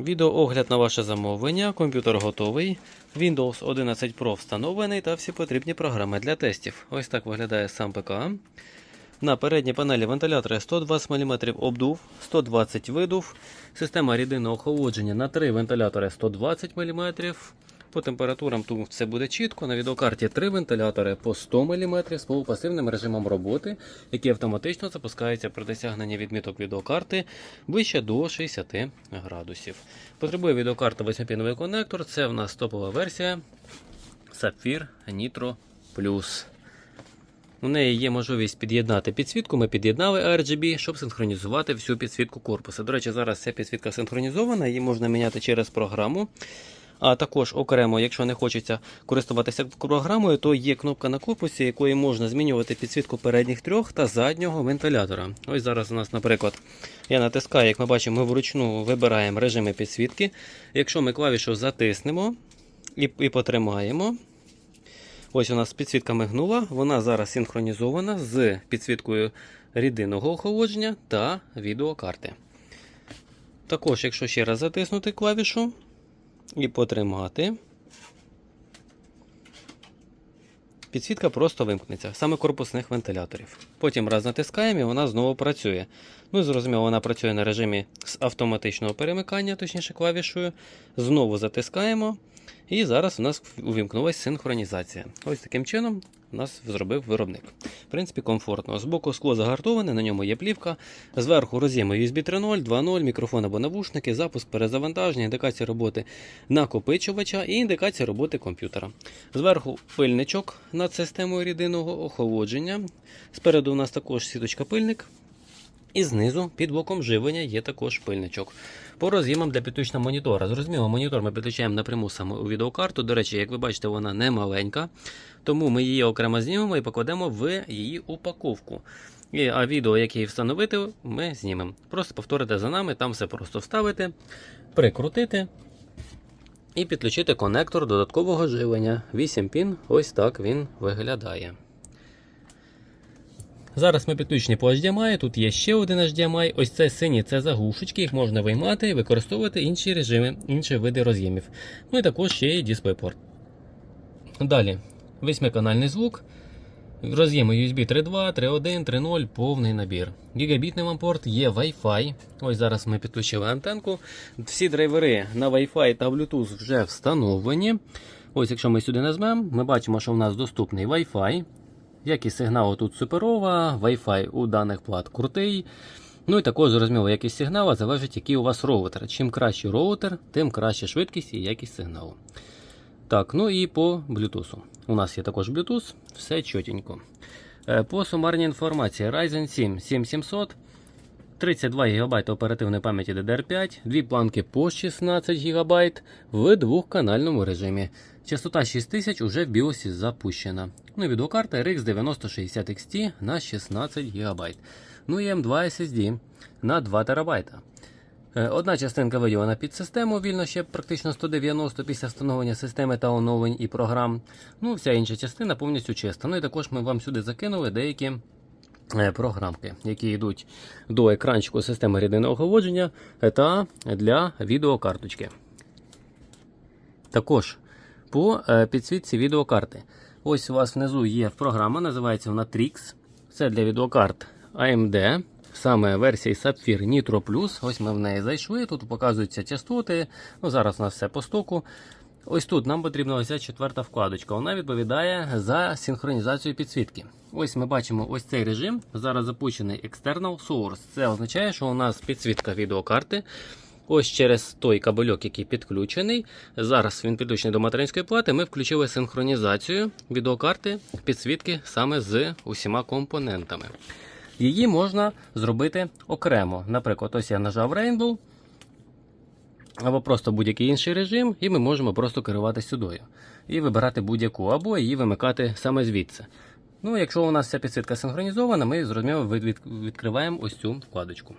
Відеоогляд на ваше замовлення. Комп'ютер готовий. Windows 11 Pro встановлений та всі потрібні програми для тестів. Ось так виглядає сам ПК. На передній панелі вентилятори 120 мм обдув, 120 видув, система рідинного охолодження на 3 вентилятори 120 мм. По температурам тут все буде чітко. На відеокарті 3 вентилятори по 100 мм з полупасивним режимом роботи, який автоматично запускається при досягненні відміток відеокарти вище до 60 градусів. Потребує відеокарта 8-піновий конектор. Це в нас топова версія Sapphire Nitro Plus. У неї є можливість під'єднати підсвітку. Ми під'єднали RGB, щоб синхронізувати всю підсвітку корпусу. До речі, зараз ця підсвітка синхронізована, її можна міняти через програму. А також окремо, якщо не хочеться користуватися програмою, то є кнопка на корпусі, якою можна змінювати підсвітку передніх трьох та заднього вентилятора. Ось зараз у нас, наприклад, я натискаю, як ми бачимо, ми вручну вибираємо режими підсвітки. Якщо ми клавішу затиснемо і, і потримаємо, ось у нас підсвітка мигнула, вона зараз синхронізована з підсвіткою рідинного охолодження та відеокарти. Також, якщо ще раз затиснути клавішу, і потримати. Підсвітка просто вимкнеться, саме корпусних вентиляторів. Потім раз натискаємо і вона знову працює. Ну зрозуміло, вона працює на режимі з автоматичного перемикання, точніше клавішою. Знову затискаємо. І зараз у нас увімкнулася синхронізація. Ось таким чином нас зробив виробник. В принципі, комфортно. Збоку скло загартоване, на ньому є плівка. Зверху роз'єми USB 3.0, 2.0, мікрофон або навушники, запуск перезавантаження, індикація роботи накопичувача і індикація роботи комп'ютера. Зверху пильничок над системою рідинного охолодження. Спереду у нас також сіточка пильник. І знизу під блоком живлення є також пильничок. По роз'ємам для підключення монітора. Зрозуміло, монітор ми підключаємо напряму саме у відеокарту. До речі, як ви бачите, вона не маленька, тому ми її окремо знімемо і покладемо в її упаковку. І, а відео, яке її встановити, ми знімемо. Просто повторите за нами, там все просто вставити, прикрутити і підключити конектор додаткового живлення. 8 пін, ось так він виглядає. Зараз ми підключені по HDMI, тут є ще один HDMI. Ось це сині, це заглушечки, їх можна виймати і використовувати інші режими, інші види роз'ємів. Ну і також ще є DisplayPort. Далі, восьмиканальний звук. Роз'єми USB 3.2, 3.1, 3.0, повний набір. Гігабітний вам порт, є Wi-Fi. Ось зараз ми підключили антенку. Всі драйвери на Wi-Fi та Bluetooth вже встановлені. Ось, якщо ми сюди нажмемо, ми бачимо, що в нас доступний Wi-Fi. Якість сигналу тут суперова, Wi-Fi у даних плат крутий. Ну і також зрозуміло, якість сигналу залежить, який у вас роутер. Чим кращий роутер, тим краща швидкість і якість сигналу. Так, ну і по Bluetooth. У нас є також Bluetooth, все чотенько. Е, По сумарній інформації Ryzen 7 7700, 32 ГБ оперативної пам'яті DDR5, дві планки по 16 ГБ в двохканальному режимі. Частота 6000 уже в BIOS запущена. Ну і відеокарта RX 9060 XT на 16 ГБ. Ну і M2 SSD на 2 ТБ. Е, Одна частинка виділена під систему, вільно ще практично 190 після встановлення системи та оновлень і програм. Ну, вся інша частина повністю чиста. Ну і також ми вам сюди закинули деякі е, програмки, які йдуть до екранчику системи рідинного охолодження та для відеокарточки. Також по е, підсвітці відеокарти. Ось у вас внизу є програма, називається вона Trix. Це для відеокарт AMD. Саме версії Sapphire Nitro Plus. Ось ми в неї зайшли. Тут показуються частоти. Ну, Зараз у нас все по стоку. Ось тут нам потрібна ось четверта вкладочка. Вона відповідає за синхронізацію підсвітки. Ось ми бачимо ось цей режим. Зараз запущений External Source. Це означає, що у нас підсвітка відеокарти. Ось через той кабельок, який підключений. Зараз він підключений до материнської плати. Ми включили синхронізацію відеокарти підсвітки саме з усіма компонентами. Її можна зробити окремо. Наприклад, ось я нажав Rainbow, або просто будь-який інший режим, і ми можемо просто керувати сюди. І вибирати будь-яку, або її вимикати саме звідси. Ну, якщо у нас ця підсвітка синхронізована, ми зрозуміло від- від- відкриваємо ось цю вкладочку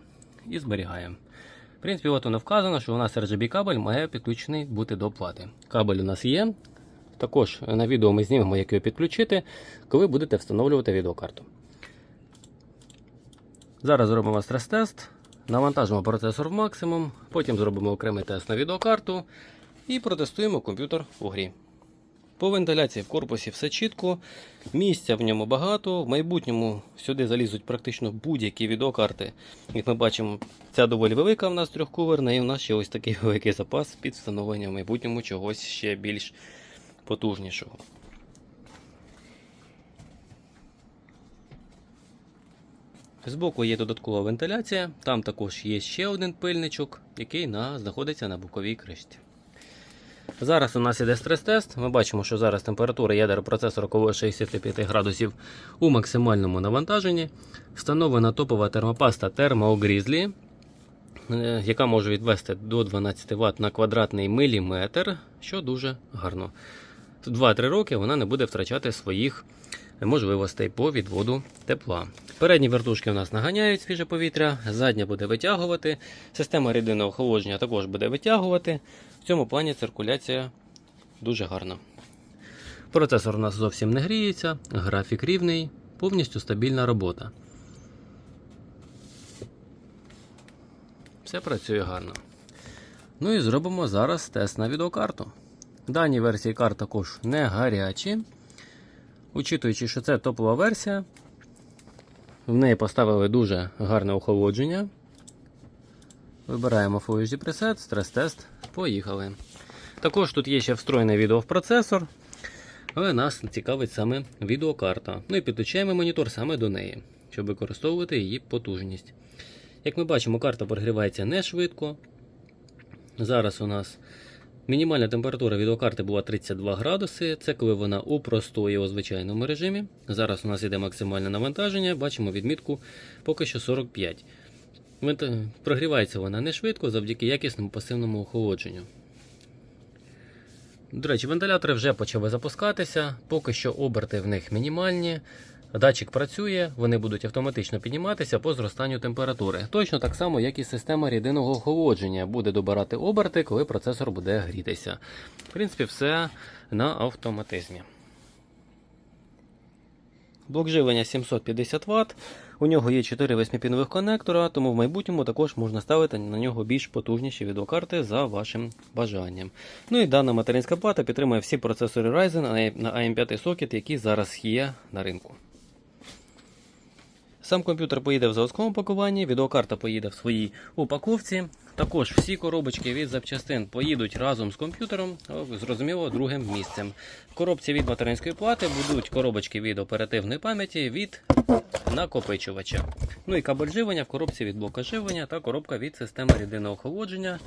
і зберігаємо. В принципі, от воно вказано, що у нас RGB кабель має підключений бути до плати. Кабель у нас є. Також на відео ми знімемо, як його підключити, коли будете встановлювати відеокарту. Зараз зробимо стрес-тест. Навантажимо процесор в максимум, потім зробимо окремий тест на відеокарту і протестуємо комп'ютер у грі. По вентиляції в корпусі все чітко, місця в ньому багато. В майбутньому сюди залізуть практично будь-які відеокарти. Як ми бачимо, ця доволі велика в нас трьохкуверна, і в нас ще ось такий великий запас під встановлення в майбутньому чогось ще більш потужнішого. Збоку є додаткова вентиляція, там також є ще один пильничок, який на, знаходиться на боковій кришці. Зараз у нас іде стрес-тест. Ми бачимо, що зараз температура ядер процесора коло 65 градусів у максимальному навантаженні. Встановлена топова термопаста Thermal е, яка може відвести до 12 Вт на квадратний міліметр, що дуже гарно. 2-3 роки вона не буде втрачати своїх можливостей по відводу тепла. Передні вертушки у нас наганяють свіже повітря, задня буде витягувати. Система рідинного охолодження також буде витягувати. В цьому плані циркуляція дуже гарна. Процесор у нас зовсім не гріється, графік рівний, повністю стабільна робота. Все працює гарно. Ну і зробимо зараз тест на відеокарту. Дані версії карт також не гарячі. Учитуючи, що це топова версія, в неї поставили дуже гарне охолодження. Вибираємо Full Preset, стрес-тест. Поїхали. Також тут є ще встроєне відео в але нас цікавить саме відеокарта. Ну і підключаємо монітор саме до неї, щоб використовувати її потужність. Як ми бачимо, карта прогрівається не швидко. Зараз у нас мінімальна температура відеокарти була 32 градуси. Це коли вона у простої у звичайному режимі. Зараз у нас іде максимальне навантаження, бачимо відмітку поки що 45. Прогрівається вона не швидко завдяки якісному пасивному охолодженню. До речі, вентилятори вже почали запускатися, поки що оберти в них мінімальні. Датчик працює, вони будуть автоматично підніматися по зростанню температури. Точно так само, як і система рідинного охолодження буде добирати оберти, коли процесор буде грітися. В принципі, все на автоматизмі. Блок живлення 750 Вт. У нього є 4 8-пінових конектора, тому в майбутньому також можна ставити на нього більш потужніші відеокарти за вашим бажанням. Ну і дана материнська плата підтримує всі процесори Ryzen на AM5 сокет, які зараз є на ринку. Сам комп'ютер поїде в заводському пакуванні, відеокарта поїде в своїй упаковці. Також всі коробочки від запчастин поїдуть разом з комп'ютером, зрозуміло, другим місцем. В коробці від материнської плати будуть коробочки від оперативної пам'яті від накопичувача. Ну і кабель живлення в коробці від блока живлення та коробка від системи рідинного охолодження.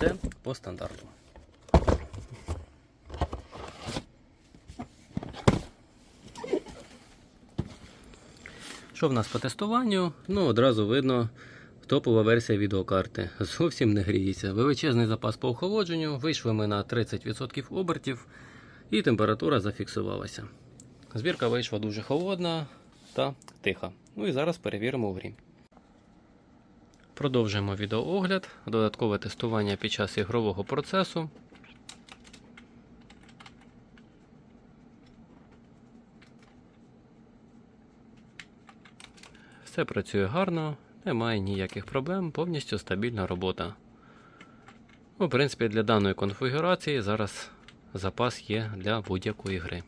Це по стандарту. Що в нас по тестуванню? Ну, одразу видно, топова версія відеокарти. Зовсім не гріється. Величезний запас по охолодженню. Вийшли ми на 30% обертів, і температура зафіксувалася. Збірка вийшла дуже холодна та тиха. Ну і зараз перевіримо в грі. Продовжуємо відеоогляд, додаткове тестування під час ігрового процесу. Все працює гарно, немає ніяких проблем, повністю стабільна робота. Ну, в принципі, для даної конфігурації зараз запас є для будь-якої гри.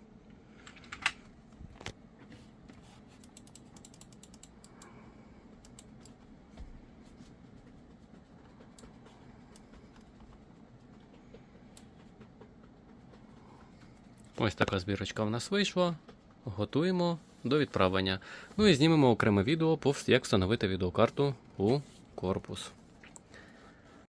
Ось така збірочка в нас вийшла. Готуємо до відправлення. Ну і знімемо окреме відео, як встановити відеокарту у корпус.